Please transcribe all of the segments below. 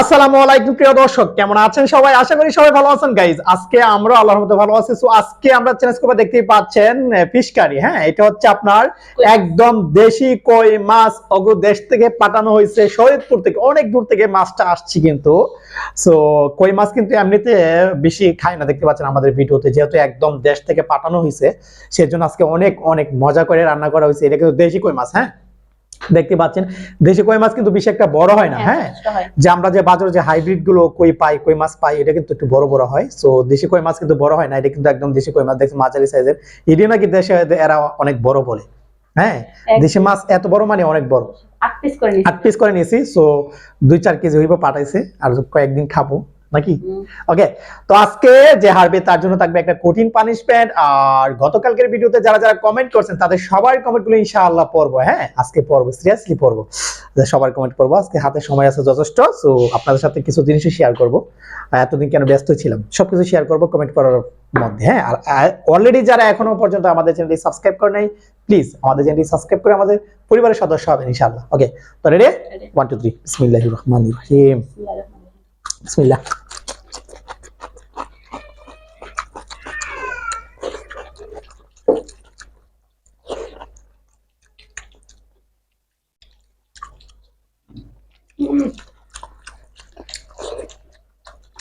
আসসালামু আলাইকুম প্রিয় দর্শক। কেমন আছেন সবাই? আশা করি সবাই ভালো আছেন গাইজ আজকে আমরা আল্লাহর মধ্যে ভালো আছি। সো আজকে আমরা চ্যালেঞ্জ করবে দেখতেই পাচ্ছেন ফিশ কারি হ্যাঁ? এটা হচ্ছে আপনার একদম দেশি কই মাছ। অগু দেশ থেকে পাঠানো হয়েছে শরীরপুর থেকে অনেক দূর থেকে মাছটা আসছে কিন্তু। সো কই মাছ কিন্তু এমনিতে বেশি খায় না দেখতে পাচ্ছেন আমাদের ভিডিওতে যেহেতু একদম দেশ থেকে পাঠানো হয়েছে। সেজন্য আজকে অনেক অনেক মজা করে রান্না করা হয়েছে। এটা কিন্তু দেশি কই মাছ হ্যাঁ? দেখতে পাচ্ছেন। দেশি কই মাছ কিন্তু বেশি একটা বড় হয় না হ্যাঁ যে আমরা যে বাজারে যে হাইব্রিডগুলো কই পাই কই মাছ পাই এটা কিন্তু একটু বড় বড় হয়। সো দেশি কই মাছ কিন্তু বড় হয় না এটা কিন্তু একদম দেশি কই মাছ দেখছি মাঝারি সাইজের এটি নাকি দেশে এরা অনেক বড় বলে হ্যাঁ? দেশি মাছ এত বড় মানে অনেক বড়। আট পিস করে নিয়েছি। সো দুই চার কেজি হইব পাঠাইছে আর কয়েকদিন খাব। নাকি? ওকে তো আজকে যে হারবে তার জন্য থাকবে একটা কঠিন পানিশমেন্ট আর গতকালকের ভিডিওতে যারা যারা কমেন্ট করছেন তাদের সবার কমেন্টগুলো ইনশাআল্লাহ পড়ব হ্যাঁ? আজকে পড়ব সিরিয়াসলি পড়ব। সবার কমেন্ট পড়ব আজকে হাতে সময় আছে যথেষ্ট সো আপনাদের সাথে কিছু জিনিসই শেয়ার করব। এতদিন কেন ব্যস্ত ছিলাম? সবকিছু শেয়ার করব কমেন্ট করার মধ্যে হ্যাঁ? আর অলরেডি যারা এখনও পর্যন্ত আমাদের চ্যানেলটি সাবস্ক্রাইব করে নাই প্লিজ আমাদের চ্যানেলটি সাবস্ক্রাইব করে আমাদের পরিবারের সদস্য হবেন ইনশাআল্লাহ। ওকে তো রেডি? ওয়ান টু থ্রি বিসমিল্লাহির রহমানির রহিম বিসমিল্লাহির রহমানির রহিম। বিসমিল্লাহ উম।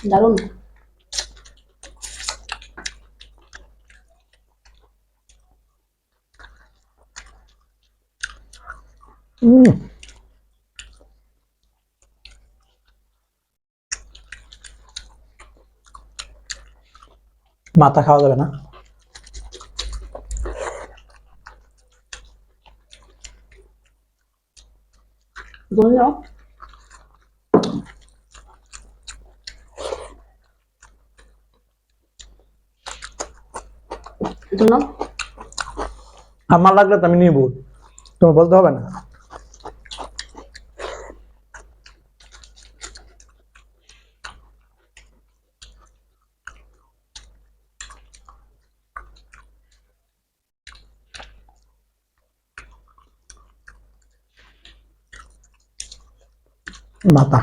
দারুণ হুম মাথা খাওয়া যাবে না। ধন্য আমার লাগলে তো আমি নিব। তোমার বলতে হবে না। মাথা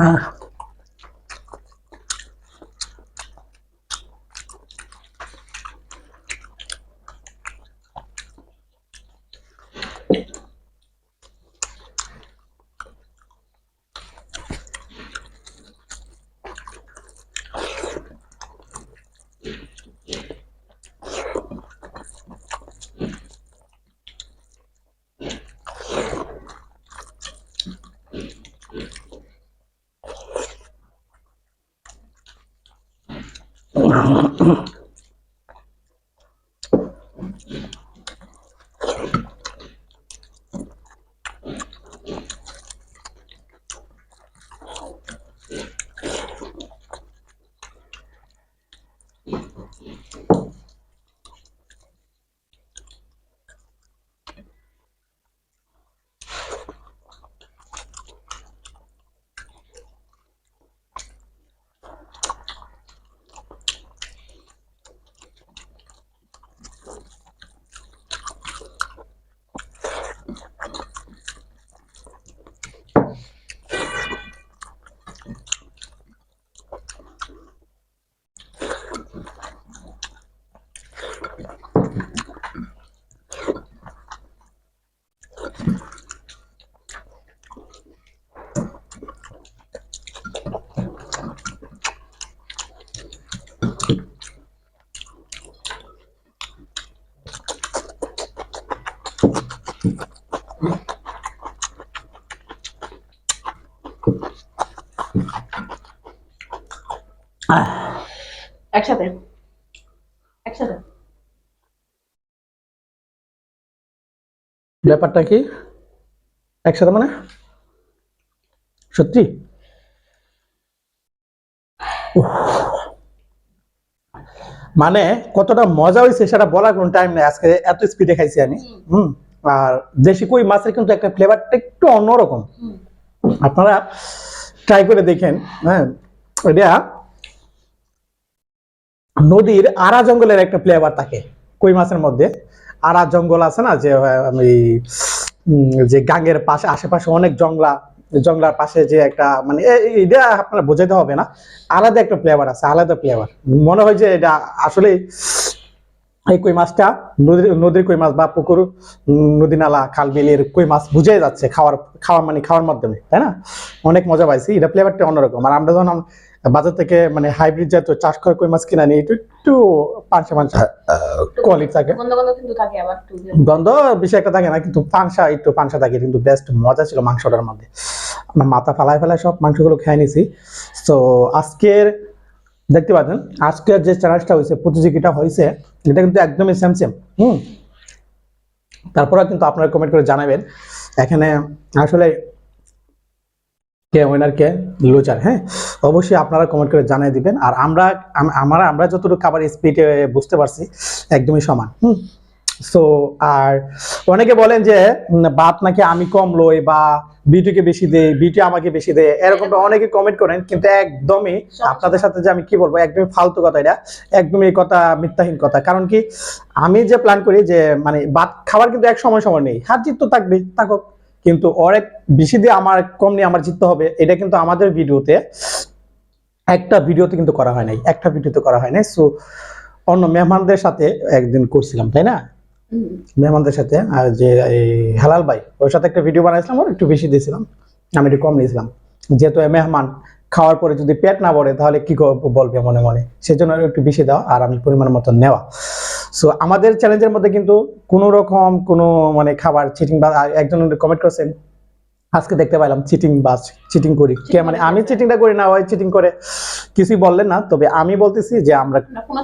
Ah. একসাথে। একসাথে। ব্যাপারটা কি? একসাথে মানে? সত্যি? মানে কতটা মজা হয়েছে সেটা বলার কোনো টাইম নেই। আজকে এত স্পিডে খাইছি আমি। হুম। আর দেশি কই মাছের কিন্তু একটা ফ্লেভারটা একটু অন্যরকম। আপনারা ট্রাই করে দেখেন হ্যাঁ? এটা নদীর আড়া জঙ্গলের একটা ফ্লেভার থাকে কই মাছের মধ্যে। আরা জঙ্গল আছে না যে আমি যে গাঙ্গের পাশে আশেপাশে অনেক জংলা জংলার পাশে যে একটা মানে এটা আপনারা বোঝাতে হবে না। আলাদা একটা ফ্লেভার আছে আলাদা ফ্লেভার মনে হয় যে এটা আসলে এই কই মাছটা? নদীর নদীর কই মাছ বা পুকুর নদী নালা খাল বিলের কই মাছ বুঝে যাচ্ছে খাওয়ার খাওয়ার মানে খাওয়ার মাধ্যমে তাই না? অনেক মজা পাইছি। এটা ফ্লেভারটা অন্যরকম। আর আমরা যখন বাজার থেকে মানে হাইব্রিড জাতীয় চাষ করে কই মাছ কিনে নিই একটু একটু পাঁচশা পাঁচশা কোয়ালিটি থাকে। গন্ধ গন্ধ কিন্তু থাকে আবার একটু। গন্ধ বেশি একটা থাকে না কিন্তু পাংসা একটু পাংসা থাকে কিন্তু বেস্ট মজা ছিল মাংসটার মধ্যে। আমরা মাথা ফালায় ফেলায় সব মাংসগুলো খেয়ে নিছি। তো আজকের দেখতে পাচ্ছেন? আজকের যে চ্যালেঞ্জটা হয়েছে, প্রতিযোগিতা হয়েছে, এটা কিন্তু একদমই সেম সেম হুম? তারপরে কিন্তু আপনারা কমেন্ট করে জানাবেন। এখানে আসলে কে উইনার কে লুজার হ্যাঁ? অবশ্যই আপনারা কমেন্ট করে জানিয়ে দিবেন। আর আমরা আমরা আমরা যতটুকু খাবার স্পিডে বুঝতে পারছি, একদমই সমান, হুম? সো আর অনেকে বলেন যে ভাত নাকি আমি কম লই বা বিটিকে বেশি দেই বিটি আমাকে বেশি দেয় এরকমটা অনেকে কমেন্ট করেন কিন্তু একদমই আপনাদের সাথে যে আমি কি বলব একদমই ফালতু কথা এটা একদমই এই কথা মিথ্যাহীন কথা। কারণ কি আমি যে প্ল্যান করি যে মানে ভাত খাবার কিন্তু এক সময় সময় নেই হার জিত তো থাকবেই থাকুক। কিন্তু অনেক বেশি দিয়ে আমার কম নিয়ে আমার জিততে হবে এটা কিন্তু আমাদের ভিডিওতে একটা ভিডিওতে কিন্তু করা হয় নাই একটা ভিডিওতে করা হয় নাই। সো অন্য মেহমানদের সাথে একদিন করছিলাম তাই না। মেহমানদের সাথে, আর যে হালাল ভাই, ওর সাথে একটা ভিডিও বানাইছিলাম, ওর একটু বেশি দিয়েছিলাম। আমি একটু কম নিয়েছিলাম। যেহেতু মেহমান, খাওয়ার পরে যদি পেট না ভরে, তাহলে কি বলবে মনে মনে? সেজন্য একটু বেশি দাও, আর আমি পরিমাণ মতন নেওয়া। সো আমাদের চ্যালেঞ্জের মধ্যে কিন্তু কোনো রকম কোনো মানে খাবার চিটিং বা একজন কমেন্ট করছেন আজকে দেখতে পাইলাম চিটিং বাস চিটিং করি। কে মানে আমি চিটিংটা করি না ওই চিটিং করে কিছুই বললেন না তবে আমি বলতেছি যে আমরা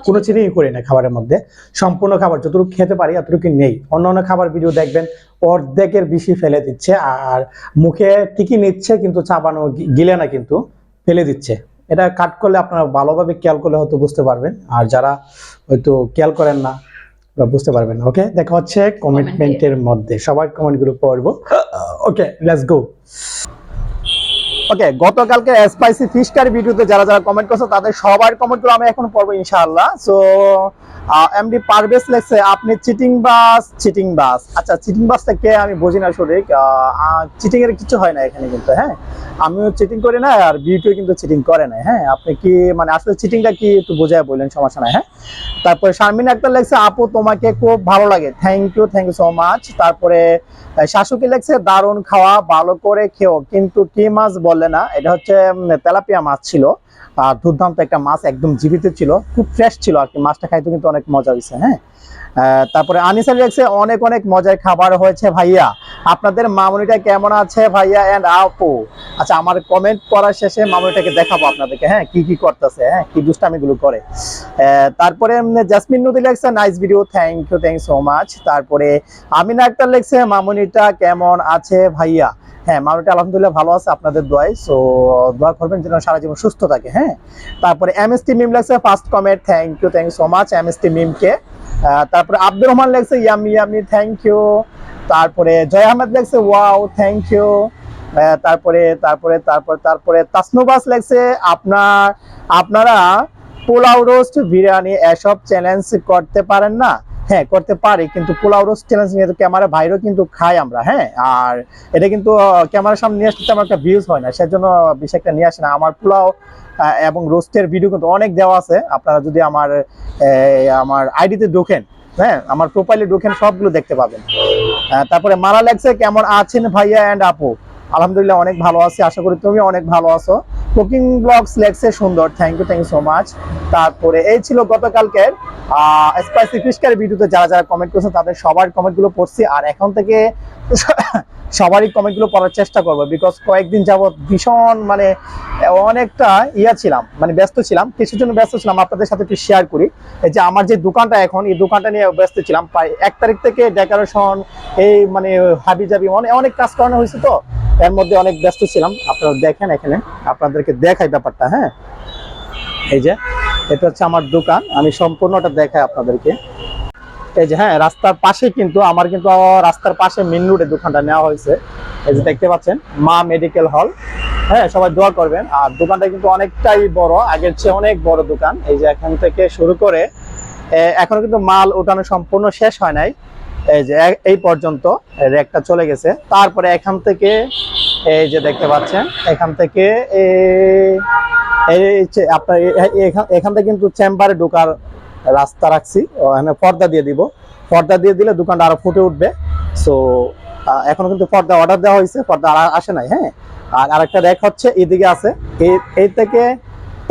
কোনো চিনিই করি না খাবারের মধ্যে। সম্পূর্ণ খাবার যতটুকু খেতে পারি এতটুকু নেই। অন্য অন্য খাবার ভিডিও দেখবেন অর্ধেকের বেশি ফেলে দিচ্ছে আর মুখে ঠিকই নিচ্ছে কিন্তু চাবানো গিলে না কিন্তু ফেলে দিচ্ছে। এটা কাট করলে আপনারা ভালোভাবে খেয়াল করলে হয়তো বুঝতে পারবেন। আর যারা হয়তো খেয়াল করেন না বুঝতে পারবেন ওকে দেখা হচ্ছে কমিটমেন্টের মধ্যে সবার কমেন্টগুলো পড়ব। ওকে লেটস গো ওকে গতকালকে স্পাইসি ফিশ কারি ভিডিওতে যারা যারা কমেন্ট করছে, তাদের সবার কমেন্টগুলো আমি এখন পড়ব ইনশাআল্লাহ। সো এমডি পারভেজ লেখছে, আপনি চিটিং বাস চিটিং বাস। আচ্ছা চিটিং বাসটা কে আমি বুঝি না সঠিক। চিটিং এর কিছু হয় না এখানে কিন্তু হ্যাঁ? আমিও চিটিং করি না, আর বিউটিও কিন্তু চিটিং করে না হ্যাঁ? আপনি কি মানে আসলে চিটিংটা কি একটু বোঝায় বললেন, সমস্যা নাই হ্যাঁ? তারপরে শারমিন আক্তার লেখছে, আপু, তোমাকে খুব ভালো লাগে। Thank you thank you so much তারপরে শাশুকি লেখছে, দারুণ খাওয়া, ভালো করে খেও, কিন্তু কি মাছ বললে না, এটা হচ্ছে তেলাপিয়া মাছ ছিল। আর দুর্দান্ত একটা মাছ, একদম জীবিত ছিল, খুব ফ্রেশ ছিল আর কি। মাছটা খাইতে কিন্তু অনেক মজা হয়েছে হ্যাঁ? তারপরে আনিসা লেখছে অনেক অনেক মজার খাবার হয়েছে ভাইয়া। আপনাদের মামুনিটা কেমন আছে ভাইয়া এন্ড আপু? আচ্ছা আমার কমেন্ট করার শেষে মামুনিটাকে দেখাবো আপনাদেরকে হ্যাঁ? কি কি করতেছে হ্যাঁ? কি দুষ্টামিগুলো করে। তারপরে জাসমিন নদী লেখছে nice video thank you thank so much তারপরে আমিনা আক্তার লেখছে, মামুনিটা কেমন আছে ভাইয়া? হ্যাঁ মামুনিটা আলহামদুলিল্লাহ ভালো আছে, আপনাদের দোয়ায়। সো দোয়া করবেন যেন সারা জীবন সুস্থ থাকে হ্যাঁ? তারপরে এম এস টি মিম লেখছে first comment thank you thank you so much M S T মিমকে তারপরে আব্দুর রহমান লেখছে ইয়ামি ইয়ামি থ্যাংক ইউ তারপরে জয় আহমেদ লেখছে ওয়াও থ্যাংক ইউ তারপরে তারপরে তারপরে তারপরে তাসনুবাস লেখছে আপনার, আপনারা পোলাও রোস্ট বিরিয়ানি এসব চ্যালেঞ্জ করতে পারেন না। হ্যাঁ করতে পারি, কিন্তু পোলাও রোস্ট চ্যালেঞ্জ নিয়ে ক্যামেরা বাইরেও কিন্তু খাই আমরা হ্যাঁ? আর এটা কিন্তু ক্যামেরার সামনে নিয়ে আসতে তেমন একটা ভিউজ হয় না, সেজন্য বেশি একটা নিয়ে আসে না। আমার পোলাও এবং রোস্টের ভিডিও কিন্তু অনেক দেওয়া আছে। আপনারা যদি আমার আমার আইডিতে ঢোকেন হ্যাঁ? আমার প্রোফাইলে ঢোকেন, সবগুলো দেখতে পাবেন। তারপরে মারা লাগছে কেমন আছেন ভাইয়া অ্যান্ড আপু? আলহামদুলিল্লাহ অনেক ভালো আছি, আশা করি তুমি অনেক ভালো আছো। কুকিং ব্লগস লেগসে সুন্দর thank you thank you so much তারপরে এই ছিল গতকালকের স্পাইসি ফিশ কারি ভিডিওতে যারা যারা কমেন্ট করেছে, তাদের সবার কমেন্টগুলো পড়ছি। আর এখন থেকে সবারই কমেন্টগুলো পড়ার চেষ্টা করব বিকজ কয়েকদিন যাবত ভীষণ মানে অনেকটা ইয়া ছিলাম মানে ব্যস্ত ছিলাম। কিছুর জন্য ব্যস্ত ছিলাম, আপনাদের সাথে একটু শেয়ার করি। যে আমার যে দোকানটা এখন, এই দোকানটা নিয়ে ব্যস্ত ছিলাম। প্রায় এক তারিখ থেকে ডেকোরেশন এই মানে হাবি জাবি অনেক কাজ করানো হয়েছে তো। এর মধ্যে অনেক ব্যস্ত ছিলাম। আপনারা দেখেন এখানে, আপনাদেরকে দেখাই ব্যাপারটা হ্যাঁ? এই যে, এটা হচ্ছে আমার দোকান, আমি সম্পূর্ণটা দেখাই আপনাদেরকে। এই যে হ্যাঁ রাস্তার পাশে কিন্তু আমার কিন্তু রাস্তার পাশে মেন রোডে দোকানটা নেওয়া হয়েছে। এই যে দেখতে পাচ্ছেন, মা মেডিকেল হল। হ্যাঁ সবাই দোয়া করবেন। আর দোকানটা কিন্তু অনেকটাই বড়, আগের চেয়ে অনেক বড় দোকান। এই যে এখান থেকে শুরু করে এখনও কিন্তু মাল ওঠানো সম্পূর্ণ শেষ হয় নাই। এই যে এই পর্যন্ত র্যাকটা চলে গেছে। তারপরে এখান থেকে এই যে দেখতে পাচ্ছেন, এখান থেকে আপনার এখান- থেকে কিন্তু চেম্বারে ঢোকার রাস্তা রাখছি। এখানে পর্দা দিয়ে দিব। পর্দা দিয়ে দিলে দোকানটা আরও ফুটে উঠবে। সো এখনও কিন্তু পর্দা অর্ডার দেওয়া হয়েছে, পর্দা আসে নাই হ্যাঁ? আর আরেকটা র্যাক হচ্ছে, এদিকে আছে। এই থেকে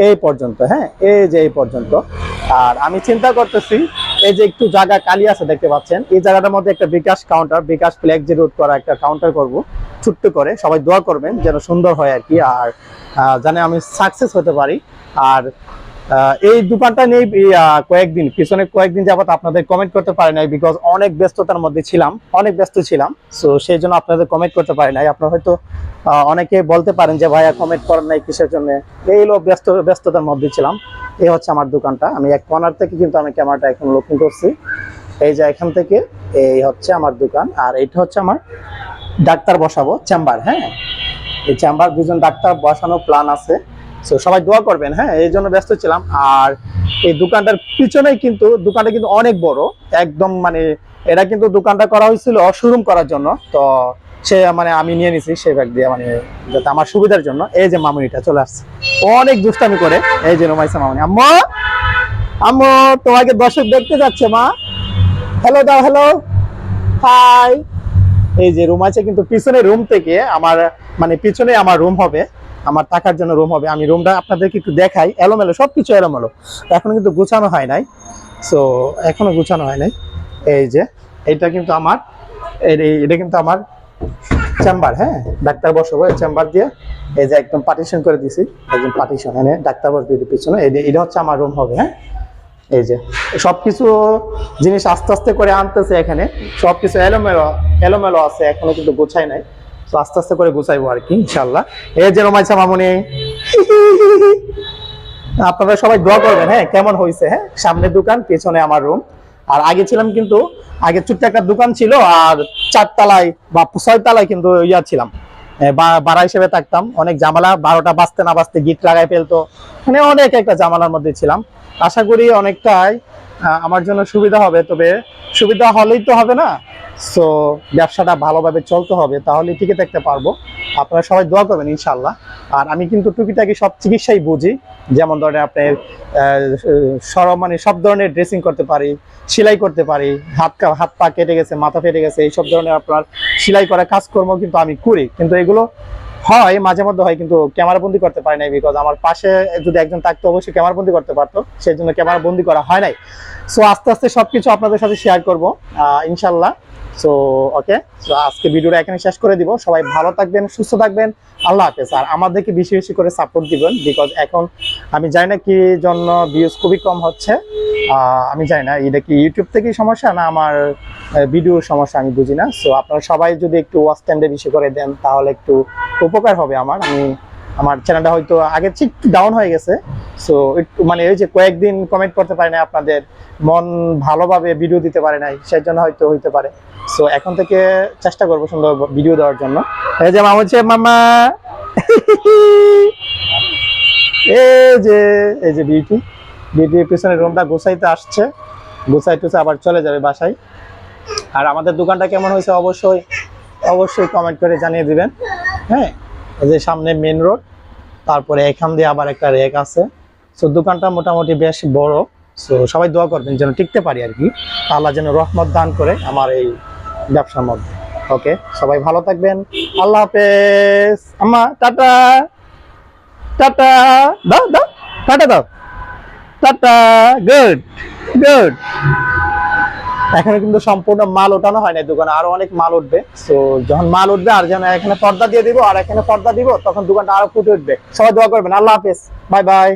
এই পর্যন্ত হ্যাঁ এই যে এই পর্যন্ত। আর আমি চিন্তা করতেছি, এই যে একটু জায়গা কালি আছে দেখতে পাচ্ছেন, এই জায়গাটার মধ্যে একটা বিকাশ কাউন্টার বিকাশ ফ্ল্যাগ যে রুট করা একটা কাউন্টার করব, ছোট্ট করে, সবাই দোয়া করবেন যেন সুন্দর হয় আর কি, আর জানে আমি সাকসেস হতে পারি। আর এই দোকানটা নিয়ে কয়েকদিন, পিছনে কয়েকদিন যাবত আপনাদের কমেন্ট করতে পারি নাই বিকজ অনেক ব্যস্ততার মধ্যে ছিলাম, অনেক ব্যস্ত ছিলাম। সো সেই জন্য আপনাদের কমেন্ট করতে পারি নাই। আপনারা হয়তো অনেকে বলতে পারেন যে, ভাইয়া কমেন্ট করেন নাই কিসের জন্য? এই হলো ব্যস্ত, ব্যস্ততার মধ্যে ছিলাম। এই হচ্ছে আমার দোকানটা। আমি এক কর্নার থেকে কিন্তু আমি ক্যামেরাটা এখন লক্ষ্য করছি। এই যে এখান থেকে, এই হচ্ছে আমার দোকান। আর এটা হচ্ছে আমার ডাক্তার বসাবো, চেম্বার হ্যাঁ? এই চেম্বার দুজন ডাক্তার বসানো প্ল্যান আছে। তো সবাই দোয়া করবেন হ্যাঁ এই জন্য ব্যস্ত ছিলাম। আর এই দোকানটার পিছনেই কিন্তু, দোকানটা কিন্তু অনেক বড়। একদম মানে এটা কিন্তু দোকানটা করা হয়েছিল শোরুম করার জন্য। তো সে মানে আমি নিয়ে নিছি সেই ব্যাগ দিয়ে মানে যাতে আমার সুবিধার জন্য। এই যে মামুনিটা চলে আসছে। অনেক দুষ্টামি করে, এই যে রোমাইসা মামুনি। আম্মু! আম্মু, তোমাকে দর্শক দেখতে যাচ্ছে, মা। হ্যালো দাও হ্যালো হাই এই যে রুম আছে কিন্তু পিছনে রুম থেকে আমার মানে পিছনে আমার রুম হবে। আমার থাকার জন্য রুম হবে। আমি রুমটা আপনাদেরকে একটু দেখাই। এলোমেলো, সবকিছু এলোমেলো। এখনও কিন্তু গুছানো হয় নাই। সো এখনও গুছানো হয় নাই। এই যে, এটা কিন্তু আমার এটা কিন্তু আমার চেম্বার হ্যাঁ? ডাক্তার বসবো এই চেম্বার দিয়ে। এই যে একদম পার্টিশন করে দিছি। একদম পার্টিশন এনে ডাক্তার বসবে পিছনে। এটা হচ্ছে আমার রুম হবে হ্যাঁ? এই যে, সবকিছু জিনিস আস্তে আস্তে করে আনতেছে এখানে। সবকিছু এলোমেলো এলোমেলো আছে, এখনও কিন্তু গোছাই নাই। তো আস্তে আস্তে করে গুছাইবো আর কি ইনশাল্লাহ এই যে রমাইছা মামুনি আপনারা সবাই দোয়া করবেন হ্যাঁ কেমন হয়েছে হ্যাঁ? সামনে দোকান পেছনে আমার রুম। আর আগে ছিলাম কিন্তু আগে ছোট্ট একটা দোকান ছিল আর চারতলায় বা ছয় তলায় কিন্তু ইয়া ছিলাম। এ, বা- ভাড়া হিসেবে থাকতাম। অনেক জামালা বারোটা বাজতে না বাজতে গিট লাগাই ফেলতো। মানে অনেক একটা জামালার মধ্যে ছিলাম। আশা করি অনেকটাই আমার জন্য সুবিধা হবে, তবে সুবিধা হলেই তো হবে না। সো ব্যবসাটা ভালোভাবে চলতে হবে, তাহলে টিকে থাকতে পারব। আপনারা সবাই দোয়া করবেন ইনশাল্লাহ আর আমি কিন্তু টুকিটাকি সব চিকিৎসাই বুঝি। যেমন ধরেন আপনার সর মানে সব ধরনের ড্রেসিং করতে পারি, সেলাই করতে পারি, হাত হাত পা কেটে গেছে, মাথা ফেটে গেছে, এইসব ধরনের আপনার সেলাই করা কাজকর্ম কিন্তু আমি করি। কিন্তু এগুলো হয়, মাঝে মধ্যে হয়, কিন্তু ক্যামেরা বন্দি করতে পারি নাই বিকজ আমার পাশে যদি একজন থাকতো, অবশ্যই ক্যামেরা বন্দি করতে পারতো। সেই জন্য ক্যামেরা বন্দি করা হয় নাই। সো আস্তে আস্তে সবকিছু আপনাদের সাথে শেয়ার করব। ইনশাল্লাহ। সো ওকে সো আজকে ভিডিওটা এখানে শেষ করে দিব। সবাই ভালো থাকবেন, সুস্থ থাকবেন। আল্লাহ হাফেজ। আর আমাদেরকে বেশি বেশি করে সাপোর্ট দিবেন বিকজ এখন আমি জানি না কি জন্য ভিউজ খুবই কম হচ্ছে। আমি জানি না, এটা কি ইউটিউব থেকেই সমস্যা না আমার ভিডিওর সমস্যা আমি বুঝি না। সো আপনারা সবাই যদি একটু ওয়াচ টাইমটা বেশি করে দেন তাহলে একটু উপকার হবে আমার। আমি আমার চ্যানেলটা হয়তো আগে ঠিক ডাউন হয়ে গেছে। সো একটু মানে ওই যে কয়েকদিন কমেন্ট করতে পারে না আপনাদের মন ভালোভাবে ভিডিও দিতে পারে নাই সেই জন্য হয়তো হইতে পারে। সো এখন থেকে চেষ্টা করব সুন্দর ভিডিও দেওয়ার জন্য। এই যে মামা হচ্ছে মামা। এই যে এই যে বিউটি বিউটির পিছনে রুমটা গোছাইতে আসছে। গোছাই টুসে আবার চলে যাবে বাসায়। আর আমাদের দোকানটা কেমন হয়েছে অবশ্যই অবশ্যই কমেন্ট করে জানিয়ে দিবেন। হ্যাঁ এই যে সামনে মেন রোড তারপরে এখান দিয়ে আবার একটা রেক আছে। সো দোকানটা মোটামুটি বেশ বড়। সো সবাই দোয়া করবেন যেন টিকতে পারি আর কি। আল্লাহ যেন রহমত দান করে আমার এই ব্যবসার মধ্যে। ওকে সবাই ভালো থাকবেন। আল্লাহ হাফেজ। আম্মা, টাটা। টাটা। দাও দাও। টাটা দাও। টাটা। গুড গুড এখানে কিন্তু সম্পূর্ণ মাল ওঠানো হয় না দোকানে আরও অনেক মাল উঠবে। তো যখন মাল উঠবে আর যেন এখানে পর্দা দিয়ে দিব, আর এখানে পর্দা দিব, তখন দোকানটা আরও ফুটে উঠবে। সবাই দোয়া করবেন। আল্লাহ হাফেজ। Bye bye.